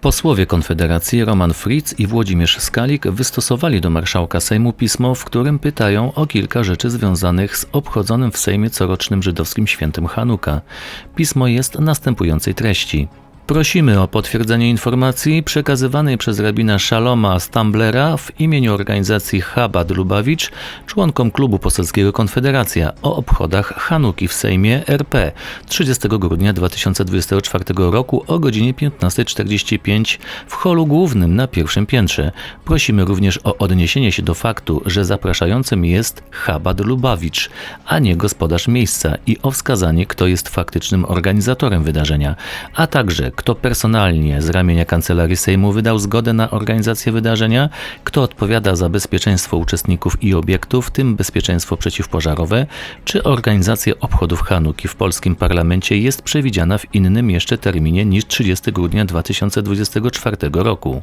Posłowie Konfederacji Roman Fritz i Włodzimierz Skalik wystosowali do marszałka Sejmu pismo, w którym pytają o kilka rzeczy związanych z obchodzonym w Sejmie corocznym żydowskim świętem Hanuka. Pismo jest następującej treści. Prosimy o potwierdzenie informacji przekazywanej przez rabina Szaloma Stamblera w imieniu organizacji Chabad Lubawicz członkom klubu poselskiego Konfederacja o obchodach Hanuki w Sejmie RP 30 grudnia 2024 roku o godzinie 15.45 w holu głównym na pierwszym piętrze. Prosimy również o odniesienie się do faktu, że zapraszającym jest Chabad Lubawicz, a nie gospodarz miejsca i o wskazanie, kto jest faktycznym organizatorem wydarzenia, a także kto personalnie z ramienia Kancelarii Sejmu wydał zgodę na organizację wydarzenia, kto odpowiada za bezpieczeństwo uczestników i obiektów, w tym bezpieczeństwo przeciwpożarowe, czy organizacja obchodów Hanuki w polskim parlamencie jest przewidziana w innym jeszcze terminie niż 30 grudnia 2024 roku.